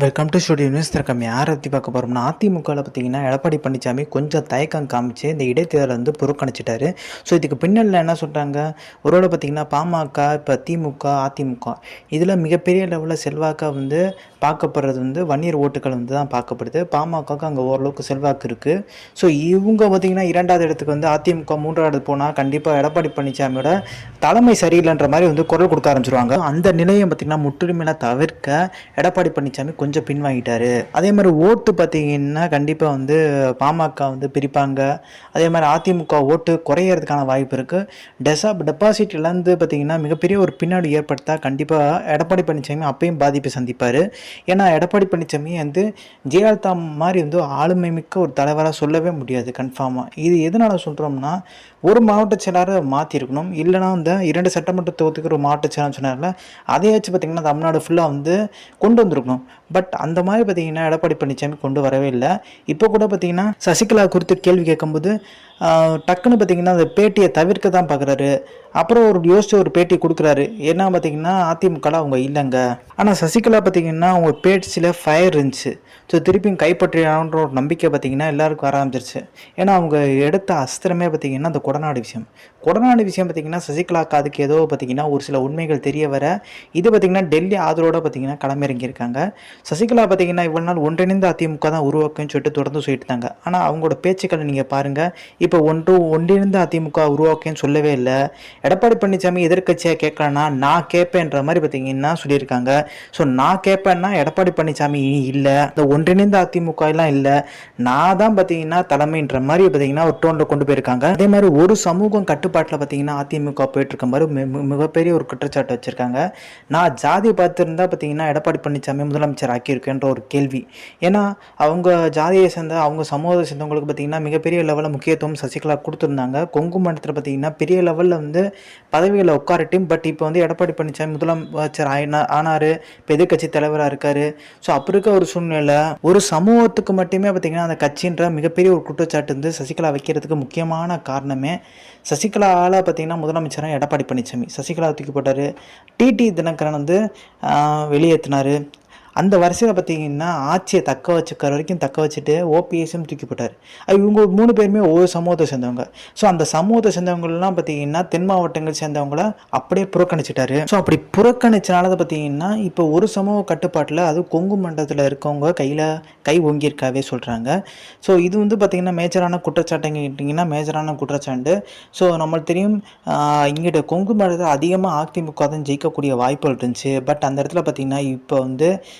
Welcome to studio news திறக்கம் யாரை பற்றி பார்க்க போகிறோம்னா அதிமுகவில் பார்த்தீங்கன்னா எடப்பாடி பழனிசாமி கொஞ்சம் தயக்கம் காமிச்சு இந்த இடைத்தேர்தலை வந்து புறக்கணிச்சிட்டாரு. ஸோ இதுக்கு பின்னணியில் என்ன சொல்கிறாங்க ஒருவேளை பார்த்தீங்கன்னா பாமக இப்போ திமுக அதிமுக. இதில் மிகப்பெரிய லெவலில் செல்வாக்காக வந்து பார்க்கப்படுறது வந்து வன்னியர் ஓட்டுகள் வந்து தான் பார்க்கப்படுது. பாமகவுக்கு அங்கே ஓரளவுக்கு செல்வாக்கு இருக்குது ஸோ இவங்க பார்த்தீங்கன்னா இரண்டாவது இடத்துக்கு வந்து அதிமுக மூன்றாவது போனால் கண்டிப்பாக எடப்பாடி பழனிசாமியோட தலைமை சரியில்லைன்ற மாதிரி வந்து குரல் கொடுக்க ஆரம்பிச்சிருவாங்க. அந்த நிலையை பார்த்திங்கன்னா முற்றுரிமையில் தவிர்க்க எடப்பாடி பழனிசாமி கொஞ்சம் பின்வாங்கிட்டாரு. அதே மாதிரி ஓட்டு பார்த்தீங்கன்னா கண்டிப்பாக வந்து பாமக வந்து பிரிப்பாங்க. அதே மாதிரி அதிமுக ஓட்டு குறையறதுக்கான வாய்ப்பு இருக்குது டெசா டெபாசிட் இழந்து பார்த்தீங்கன்னா மிகப்பெரிய ஒரு பின்னாடி ஏற்படுத்தால் கண்டிப்பாக எடப்பாடி பழனிசாமி அப்பயும் பாதிப்பை சந்திப்பார். ஏன்னா எடப்பாடி பழனிசாமி வந்து ஜெயலலிதா மாதிரி வந்து ஆளுமை மிக்க ஒரு தலைவராக சொல்லவே முடியாது கன்ஃபார்மாக இது எதனால சொல்கிறோம்னா ஒரு மாவட்ட செயலாளர் மாற்றிருக்கணும் இல்லைனா வந்து இரண்டு சட்டமன்ற தொகுதிக்கு ஒரு மாவட்ட செயலாளர் சொன்னார்ல அதையாச்சும் பார்த்தீங்கன்னா தமிழ்நாடு ஃபுல்லாக வந்து கொண்டு வந்திருக்கணும். பட் அந்த மாதிரி பார்த்தீங்கன்னா எடப்பாடி பழனிசாமி கொண்டு வரவே இல்லை. இப்போ கூட பார்த்தீங்கன்னா சசிகலா குறித்து கேள்வி கேட்கும்போது டக்குன்னு பார்த்தீங்கன்னா அந்த பேட்டியை தவிர்க்க தான் பார்க்குறாரு அப்புறம் ஒரு யோசிச்சு ஒரு பேட்டி கொடுக்குறாரு. என்ன பார்த்தீங்கன்னா அதிமுகவில் அவங்க இல்லைங்க. ஆனால் சசிகலா பார்த்தீங்கன்னா அவங்க பேட்டியில் ஃபயர் இருந்துச்சு. ஸோ திருப்பியும் கைப்பற்றியான்ற ஒரு நம்பிக்கை பார்த்தீங்கன்னா எல்லாருக்கும் வர ஆரம்பிச்சிருச்சு. ஏன்னா அவங்க எடுத்த அஸ்திரமே பார்த்தீங்கன்னா அந்த கொடநாடு விஷயம். கொடநாடு விஷயம் பார்த்தீங்கன்னா சசிகலா காதுக்கு ஏதோ பார்த்தீங்கன்னா ஒரு சில உண்மைகள் தெரிய வர இது பார்த்தீங்கன்னா டெல்லி ஆதரவோட பார்த்தீங்கன்னா களமிறங்கியிருக்காங்க. சசிகலா பார்த்தீங்கன்னா இவ்வளோ நாள் ஒன்றிணைந்த அதிமுக தான் உருவாக்குன்னு சொல்லிட்டு தொடர்ந்து சொல்லிட்டு இருந்தாங்க. ஆனால் அவங்களோட பேச்சுக்களை நீங்கள் பாருங்கள் இப்போ ஒன்று ஒன்றிணைந்த அதிமுக உருவாக்குன்னு சொல்லவே இல்லை. எடப்பாடி பழனிசாமி எதிர்கட்சியாக கேட்கலன்னா நான் கேட்பேன்ற மாதிரி பார்த்தீங்கன்னா சொல்லியிருக்காங்க. ஸோ நான் கேட்பேன்னா எடப்பாடி பழனிசாமி இனி இல்லை. இந்த ஒன்றிணைந்த அதிமுக எல்லாம் இல்லை. நான் தான் பார்த்தீங்கன்னா தலைமைன்ற மாதிரி பார்த்தீங்கன்னா ஒரு டோனில் கொண்டு போயிருக்காங்க. அதே மாதிரி ஒரு சமூகம் கட்டுப்பாட்டில் பார்த்தீங்கன்னா அதிமுக போயிட்டுருக்க மாதிரி மி- மிகப்பெரிய ஒரு குற்றச்சாட்டு வச்சுருக்காங்க. நான் ஜாதி பார்த்துருந்தா பார்த்தீங்கன்னா எடப்பாடி பழனிசாமி முதலமைச்சர் ஆக்கியிருக்கேன்ற ஒரு கேள்வி. ஏன்னா அவங்க ஜாதியை சேர்ந்த அவங்க சமூகத்தை சேர்ந்தவங்களுக்கு பார்த்தீங்கன்னா மிகப்பெரிய லெவலில் முக்கியத்துவம் சசிகலா கொடுத்துருந்தாங்க. கொங்கு மண்டலத்தில் பார்த்தீங்கன்னா பெரிய லெவலில் வந்து பதவிகளை உட்காரட்டும். பட் இப்போ வந்து எடப்பாடி பழனிசாமி முதலமைச்சர் ஆயினா ஆனார் இப்போ எதிர்கட்சி தலைவராக இருக்கார். ஸோ அப்படி இருக்க ஒரு சூழ்நிலை ஒரு சமூகத்துக்கு மட்டுமே பார்த்தீங்கன்னா அந்த கட்சின்ற மிகப்பெரிய ஒரு குற்றச்சாட்டு வந்து சசிகலா வைக்கிறதுக்கு முக்கியமான காரணமே சசிகலாவால் பார்த்தீங்கன்னா முதலமைச்சராக எடப்பாடி பழனிசாமி சசிகலா தூக்கி போட்டார். டிடி தினகரன் வந்து வெளியேற்றினார் அந்த வரிசையில் பார்த்தீங்கன்னா ஆட்சியை தக்க வச்சுக்கிற வரைக்கும் தக்க வச்சுட்டு ஓபிஎஸும் தூக்கி போட்டார். இவங்க மூணு பேருமே ஒவ்வொரு சமூகத்தை சேர்ந்தவங்க. ஸோ அந்த சமூகத்தை சேர்ந்தவங்கலாம் பார்த்தீங்கன்னா தென் மாவட்டங்கள் சேர்ந்தவங்கள அப்படியே புறக்கணிச்சிட்டாரு. ஸோ அப்படி புறக்கணிச்சனால பார்த்தீங்கன்னா இப்போ ஒரு சமூக கட்டுப்பாட்டில் அது கொங்கு மண்டலத்தில் இருக்கவங்க கையில் கை ஓங்கியிருக்காவே சொல்கிறாங்க ஸோ இது வந்து பார்த்திங்கன்னா மேஜரான குற்றச்சாட்டுங்க கேட்டிங்கன்னா மேஜரான குற்றச்சாட்டு. ஸோ நம்மளுக்கு தெரியும் இங்கிட்ட கொங்கு மண்டலத்தில் அதிகமாக அதிமுக தான் ஜெயிக்கக்கூடிய வாய்ப்புகள் இருந்துச்சு. பட் அந்த இடத்துல பார்த்திங்கன்னா இப்போ வந்து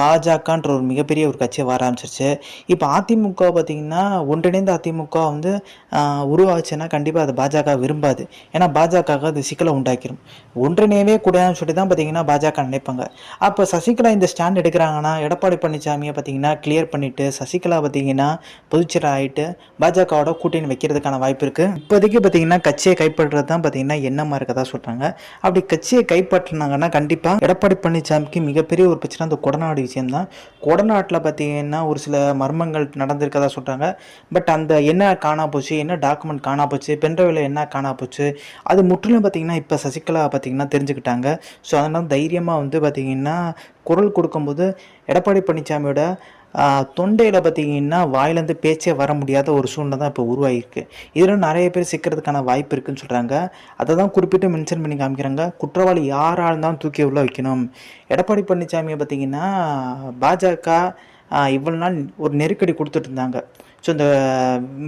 பாஜகன்ற ஒரு மிகப்பெரிய ஒரு கட்சியை வர ஆரம்பிச்சிருச்சு. இப்போ அதிமுக பார்த்திங்கன்னா ஒன்றிணைந்த அதிமுக வந்து உருவாச்சுன்னா கண்டிப்பாக அது பாஜக விரும்பாது. ஏன்னா பாஜக அது சிக்கலை உண்டாக்கிடும் ஒன்றிணையவே கூடாதுன்னு சொல்லி தான் பார்த்தீங்கன்னா பாஜக நினைப்பாங்க. அப்போ சசிகலா இந்த ஸ்டாண்ட் எடுக்கிறாங்கன்னா எடப்பாடி பழனிசாமியை பார்த்தீங்கன்னா கிளியர் பண்ணிவிட்டு சசிகலா பார்த்தீங்கன்னா பொதுச்செயலர் ஆகிட்டு பாஜகவோட கூட்டணி வைக்கிறதுக்கான வாய்ப்பு இருக்குது இப்போதைக்கு பார்த்தீங்கன்னா கட்சியை கைப்பற்றுறது தான் பார்த்தீங்கன்னா எண்ணமாக இருக்கதா சொல்கிறாங்க அப்படி கட்சியை கைப்பற்றினாங்கன்னா கண்டிப்பாக எடப்பாடி பழனிசாமிக்கு மிகப்பெரிய ஒரு பிரச்சனை அந்த கொடநாடு விஷயம்தான். கொடநாட்டில் பார்த்தீங்கன்னா ஒரு சில மர்மங்கள் நடந்திருக்கதா சொல்கிறாங்க பட் அந்த என்ன காணா போச்சு என்ன டாக்குமெண்ட் காணா போச்சு பென்ட்ரைவில் என்ன காணா போச்சு அது முற்றிலும் பார்த்தீங்கன்னா இப்போ சசிகலா பார்த்தீங்கன்னா தெரிஞ்சுக்கிட்டாங்க. ஸோ அதனால் தைரியமாக வந்து பார்த்திங்கன்னா குரல் கொடுக்கும்போது எடப்பாடி பழனிசாமியோட தொண்டையில் பார்த்தீங்கன்னா வாயிலேருந்து பேச்சே வர முடியாத ஒரு சூழ்நிலை தான் இப்போ உருவாகிருக்கு இதில் நிறைய பேர் சிக்கிறதுக்கான வாய்ப்பு இருக்குன்னு சொல்கிறாங்க அதை தான் குறிப்பிட்டு மென்ஷன் பண்ணி காமிக்கிறாங்க. குற்றவாளி யாராக இருந்தாலும் தூக்கி உள்ள வைக்கணும்? எடப்பாடி பழனிசாமியை பார்த்தீங்கன்னா பாஜக இவ்வளோ நாள் ஒரு நெருக்கடி கொடுத்துட்டு இருந்தாங்க. ஸோ இந்த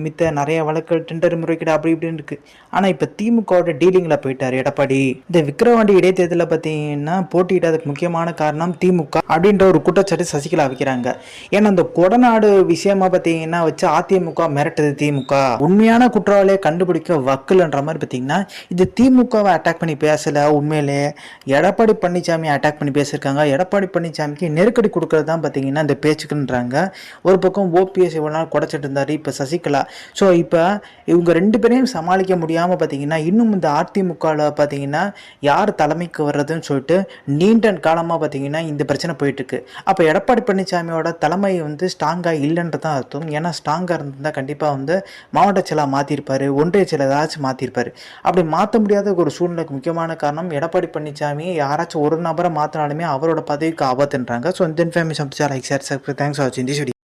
மித்த நிறைய வழக்குகள் டெண்டர் முறைகேடு அப்படி இப்படின்னு இருக்குது ஆனால் இப்போ திமுகவோட டீலிங்கில் போயிட்டார் எடப்பாடி. இந்த விக்ரவாண்டி இடைத்தேர்தலில் பார்த்தீங்கன்னா போட்டியிட்டதுக்கு முக்கியமான காரணம் திமுக அப்படின்ற ஒரு குற்றச்சாட்டு சசிகலா வைக்கிறாங்க. ஏன்னா அந்த கொடநாடு விஷயமா பார்த்தீங்கன்னா வச்சு அதிமுக மிரட்டுது திமுக. உண்மையான குற்றவாளியை கண்டுபிடிக்க வக்கல்ன்ற மாதிரி பார்த்தீங்கன்னா இது திமுகவை அட்டாக் பண்ணி பேசலை. உண்மையிலே எடப்பாடி பழனிசாமி அட்டாக் பண்ணி பேசியிருக்காங்க. எடப்பாடி பழனிசாமிக்கு நெருக்கடி கொடுக்கறது தான் பார்த்தீங்கன்னா இந்த பேச்சுக்குன்றாங்க. ஒரு பக்கம் ஓபிஎஸ் இவ்வளோ நாள் குடைச்சிட்டு பார்த்துட்டு இருந்தார் இப்போ சசிகலா. ஸோ இப்போ இவங்க ரெண்டு பேரையும் சமாளிக்க முடியாமல் பார்த்தீங்கன்னா இன்னும் இந்த அதிமுகவில் பார்த்தீங்கன்னா யார் தலைமைக்கு வர்றதுன்னு சொல்லிட்டு நீண்ட காலமாக பார்த்தீங்கன்னா இந்த பிரச்சனை போயிட்டுருக்கு. அப்போ எடப்பாடி பழனிசாமியோட தலைமை வந்து ஸ்ட்ராங்காக இல்லைன்றது தான் அர்த்தம். ஏன்னா ஸ்ட்ராங்காக இருந்திருந்தால் கண்டிப்பாக வந்து மாவட்ட செயலாக மாற்றிருப்பார் ஒன்றிய செயலர் ஏதாச்சும் மாற்றிருப்பார் அப்படி மாற்ற முடியாத ஒரு சூழ்நிலைக்கு முக்கியமான காரணம் எடப்பாடி பழனிசாமி யாராச்சும் ஒரு நபரை மாற்றினாலுமே அவரோட பதவிக்கு ஆபத்துன்றாங்க. ஸோ இந்த information like sir sir thanks for வாட்சிங்